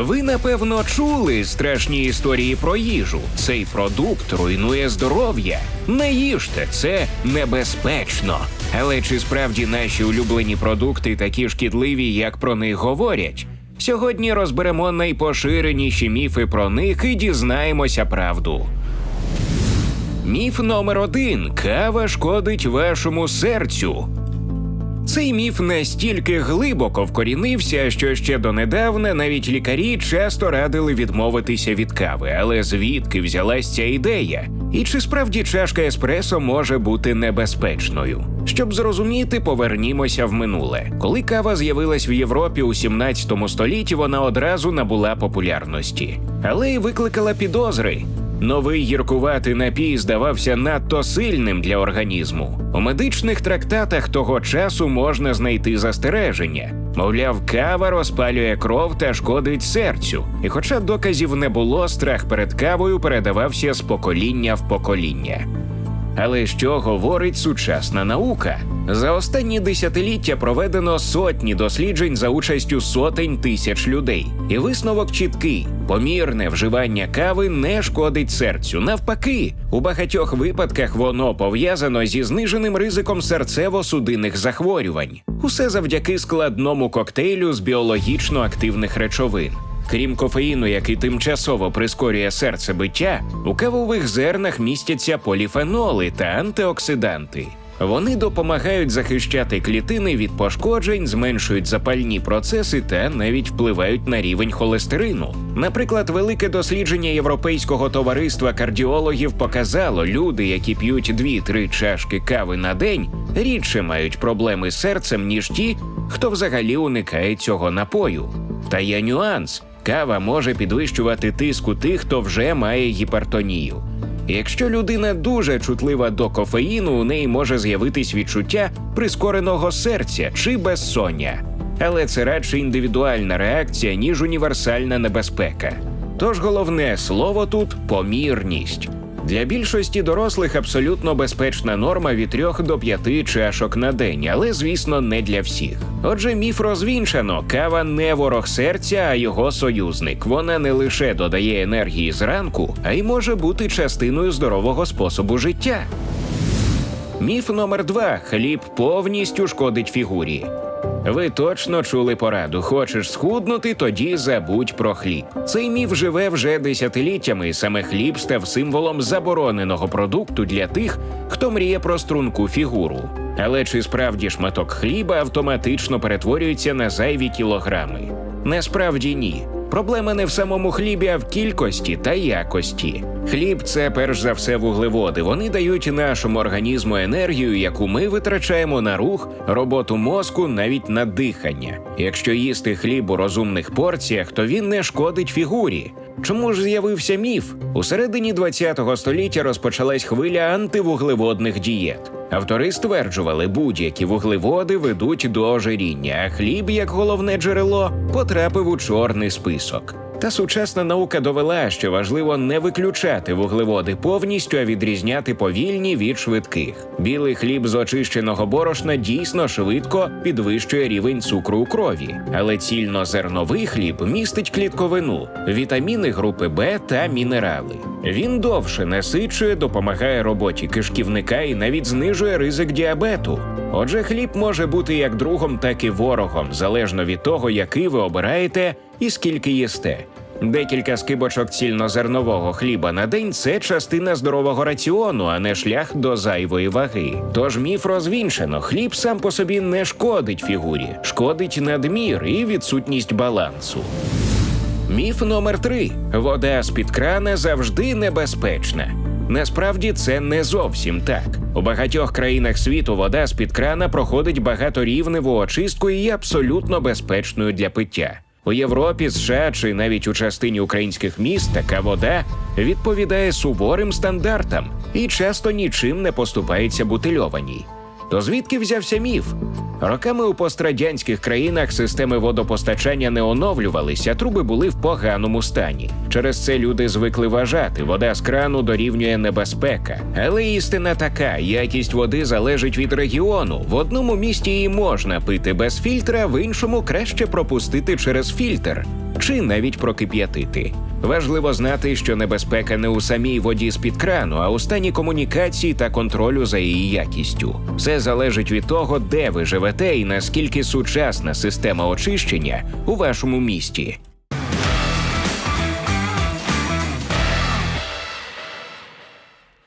Ви напевно чули страшні історії про їжу. Цей продукт руйнує здоров'я. Не їжте, це небезпечно. Але чи справді наші улюблені продукти такі шкідливі, як про них говорять? Сьогодні розберемо найпоширеніші міфи про них і дізнаємося правду. Міф номер один: кава шкодить вашому серцю. Цей міф настільки глибоко вкорінився, що ще донедавна навіть лікарі часто радили відмовитися від кави. Але звідки взялась ця ідея? І чи справді чашка еспресо може бути небезпечною? Щоб зрозуміти, повернімося в минуле. Коли кава з'явилась в Європі у 17 столітті, вона одразу набула популярності, але й викликала підозри. Новий гіркуватий напій здавався надто сильним для організму. У медичних трактатах того часу можна знайти застереження. Мовляв, кава розпалює кров та шкодить серцю. І хоча доказів не було, страх перед кавою передавався з покоління в покоління. Але що говорить сучасна наука? За останні десятиліття проведено сотні досліджень за участю сотень тисяч людей. І висновок чіткий: помірне вживання кави не шкодить серцю. Навпаки, у багатьох випадках воно пов'язано зі зниженим ризиком серцево-судинних захворювань. Усе завдяки складному коктейлю з біологічно активних речовин. Крім кофеїну, який тимчасово прискорює серцебиття, у кавових зернах містяться поліфеноли та антиоксиданти. Вони допомагають захищати клітини від пошкоджень, зменшують запальні процеси та навіть впливають на рівень холестерину. Наприклад, велике дослідження Європейського товариства кардіологів показало, люди, які п'ють 2-3 чашки кави на день, рідше мають проблеми з серцем, ніж ті, хто взагалі уникає цього напою. Та є нюанс: кава може підвищувати тиск у тих, хто вже має гіпертонію. Якщо людина дуже чутлива до кофеїну, у неї може з'явитись відчуття прискореного серця чи безсоння. Але це радше індивідуальна реакція, ніж універсальна небезпека. Тож головне слово тут помірність. Для більшості дорослих абсолютно безпечна норма від 3 до 5 чашок на день, але звісно не для всіх. Отже, міф розвінчано: кава не ворог серця, а його союзник. Вона не лише додає енергії зранку, а й може бути частиною здорового способу життя. Міф номер два: хліб повністю шкодить фігурі. Ви точно чули пораду. Хочеш схуднути, тоді забудь про хліб. Цей міф живе вже десятиліттями. Саме хліб став символом забороненого продукту для тих, хто мріє про струнку фігуру. Але чи справді шматок хліба автоматично перетворюється на зайві кілограми? Насправді ні. Проблема не в самому хлібі, а в кількості та якості. Хліб це перш за все вуглеводи. Вони дають нашому організму енергію, яку ми витрачаємо на рух, роботу мозку, навіть на дихання. Якщо їсти хліб у розумних порціях, то він не шкодить фігурі. Чому ж з'явився міф? У середині ХХ століття розпочалась хвиля антивуглеводних дієт. Автори стверджували, будь-які вуглеводи ведуть до ожиріння, а хліб, як головне джерело, потрапив у чорний список. Та сучасна наука довела, що важливо не виключати вуглеводи повністю, а відрізняти повільні від швидких. Білий хліб з очищеного борошна дійсно швидко підвищує рівень цукру у крові, але цільнозерновий хліб містить клітковину, вітаміни групи Б та мінерали. Він довше насичує, допомагає роботі кишківника і навіть знижує ризик діабету. Отже, хліб може бути як другом, так і ворогом, залежно від того, який ви обираєте і скільки їсте. Декілька скибочок цільнозернового хліба на день це частина здорового раціону, а не шлях до зайвої ваги. Тож міф розвінчено: хліб сам по собі не шкодить фігурі, шкодить надмір і відсутність балансу. Міф номер три: вода з під крана завжди небезпечна. Насправді це не зовсім так. У багатьох країнах світу вода з під крана проходить багаторівневу очистку і є абсолютно безпечною для пиття. У Європі, США чи навіть у частині українських міст така вода відповідає суворим стандартам і часто нічим не поступається бутильованій. То звідки взявся міф? Роками у пострадянських країнах системи водопостачання не оновлювалися, труби були в поганому стані. Через це люди звикли вважати, вода з крану дорівнює небезпека. Але істина така: якість води залежить від регіону. В одному місті її можна пити без фільтра, в іншому краще пропустити через фільтр. чи навіть прокип'ятити. Важливо знати, що небезпека не у самій воді з-під крану, а у стані комунікації та контролю за її якістю. Все залежить від того, де ви живете і наскільки сучасна система очищення у вашому місті.